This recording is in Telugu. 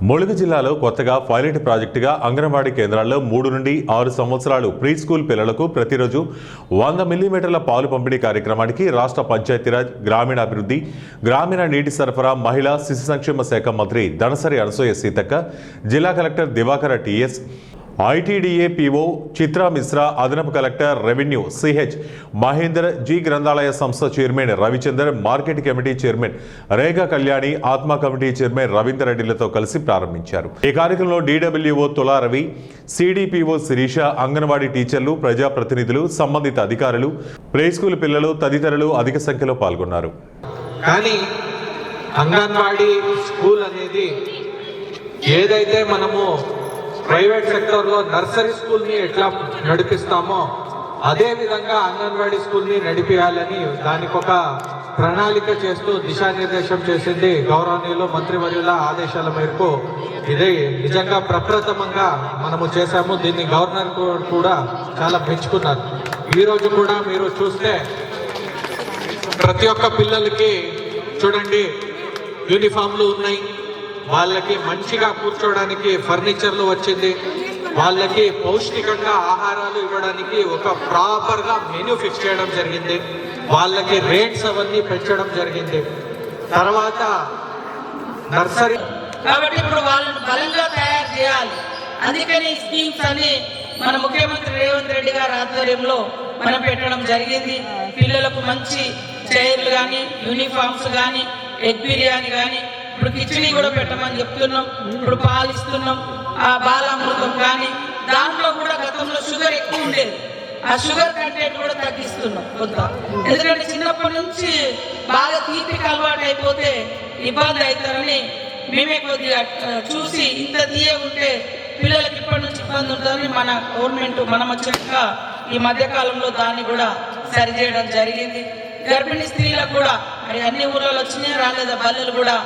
ములుగు జిల్లాలో కొత్తగా పైలట్ ప్రాజెక్టుగా అంగన్వాడీ కేంద్రాల్లో మూడు నుండి ఆరు సంవత్సరాలు ప్రీ స్కూల్ పిల్లలకు ప్రతిరోజు వంద మిల్లీమీటర్ల పాలు పంపిణీ కార్యక్రమానికి రాష్ట్ర పంచాయతీరాజ్ గ్రామీణాభివృద్ధి గ్రామీణ నీటి సరఫరా మహిళా శిశు సంక్షేమ శాఖ మంత్రి దనసరి అనసూయ సీతక్క జిల్లా collector Divakara TS ITDA PO Chitra Mishra అదనపు collector revenue CH Mahender ji గ్రంథాలయ సంస్థ chairman Ravichander market committee chairman Rekha Kalyani ATMA committee chairman Ravinder రెడ్డిలతో కలిసి ప్రారంభించారు. ఈ కార్యక్రమంలో డీడబ్ల్యూఓ తులారవి సిడిపిఓ శిరీష అంగన్వాడీ టీచర్లు ప్రజాప్రతినిధులు సంబంధిత అధికారులు ప్లే స్కూల్ పిల్లలు తదితరులు అధిక సంఖ్యలో పాల్గొన్నారు. కానీ అంగన్వాడీ స్కూల్ అనేది ఏదైతే మనము ప్రైవేట్ సెక్టర్లో నర్సరీ స్కూల్ని ఎట్లా నడిపిస్తామో అదే విధంగా అంగన్వాడీ స్కూల్ని నడిపించాలని దానికి ఒక ప్రణాళిక చేస్తూ దిశానిర్దేశం చేసింది గౌరవనీయులు మంత్రివర్యుల ఆదేశాల మేరకు. ఇది నిజంగా ప్రప్రథమంగా మనము చేశాము. దీన్ని గవర్నర్ కూడా చాలా మెచ్చుకున్నారు. ఈ రోజు కూడా మీరు చూస్తే ప్రతి ఒక్క పిల్లలకి చూడండి యూనిఫామ్లు ఉన్నాయి. వాళ్ళకి మంచిగా కూర్చోవడానికి ఫర్నిచర్లు వచ్చింది. వాళ్ళకి పౌష్టికంగా ఆహారాలు ఇవ్వడానికి ఒక ప్రాపర్గా మెనూ ఫిక్స్ చేయడం జరిగింది. వాళ్ళకి రేట్స్ అవన్నీ పెంచడం జరిగింది. తర్వాత నర్సరీ కాబట్టి ఇప్పుడు వాళ్ళని బలంగా తయారు చేయాలి. అందుకని స్కీమ్స్ అని మన ముఖ్యమంత్రి రేవంత్ రెడ్డి గారి ఆధ్వర్యంలో మనం పెట్టడం జరిగింది. పిల్లలకు మంచి చైర్లు కానీ యూనిఫామ్స్ కానీ ఎగ్ బిర్యానీ కానీ ఇప్పుడు కిచడీ కూడా పెట్టమని చెప్తున్నాం ఇప్పుడు పాలిస్తున్నాం ఆ బాలామృతం కానీ దాంట్లో కూడా గతంలో షుగర్ ఎక్కువ ఉండేది. ఆ షుగర్ కంటెంట్ కూడా తగ్గిస్తున్నాం కొంత. ఎందుకంటే చిన్నప్పటి నుంచి బాగా తీపికి అలవాటు అయిపోతే ఇబ్బంది అవుతారని మేమే కొద్దిగా చూసి ఇంత తీయ ఉంటే పిల్లలకి ఇప్పటి నుంచి ఇబ్బంది ఉంటుందని మన గవర్నమెంట్ మనం వచ్చాక ఈ మధ్య కాలంలో దాన్ని కూడా సరిచేయడం జరిగింది. గర్భిణీ స్త్రీలకు కూడా మరి అన్ని ఊర్లలో వచ్చినాయి రాలేదా బల్లలు కూడా